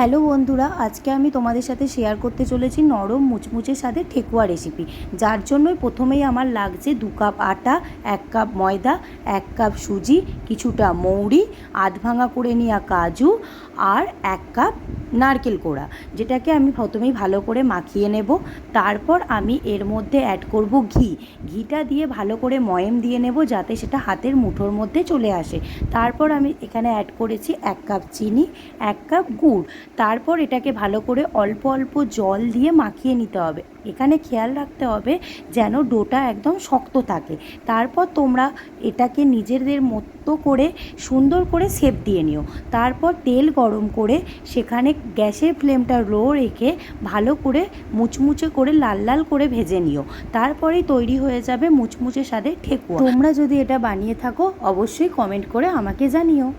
Hello বন্ধুরা, আজকে আমি তোমাদের সাথে শেয়ার করতে চলেছি নরম মুচমুচের সাথে ঠেকুয়া রেসিপি যার জন্যই প্রথমেই আমার লাগছে দু কাপ আটা, এক কাপ ময়দা, এক কাপ সুজি, কিছুটা মৌরি আধ ভাঙা করে নেওয়া কাজু, আর এক কাপ নারকেল কোড়া, যেটাকে আমি প্রথমেই ভালো করে মাখিয়ে নেব। তারপর আমি এর মধ্যে অ্যাড করব ঘি। ঘিটা দিয়ে ভালো করে ময়েম দিয়ে নেব যাতে সেটা হাতের মুঠোর মধ্যে চলে আসে। তারপর আমি এখানে অ্যাড করেছি এক কাপ চিনি, এক কাপ গুড়। তারপর এটাকে ভালো করে অল্প অল্প জল দিয়ে মাখিয়ে নিতে হবে। এখানে খেয়াল রাখতে হবে যেন ডোটা একদম শক্ত থাকে। তারপর তোমরা এটাকে নিজেদের মতো করে, সুন্দর করে সেপ দিয়ে নিও। তারপর তেল গরম করে সেখানে গ্যাসের ফ্লেমটা লো রেখে ভালো করে মুচমুচে করে লাল লাল করে ভেজে নিও। তারপরেই তৈরি হয়ে যাবে মুচমুচে স্বাদে ঠেকুয়া। তোমরা যদি এটা বানিয়ে থাকো, অবশ্যই কমেন্ট করে আমাকে জানিও।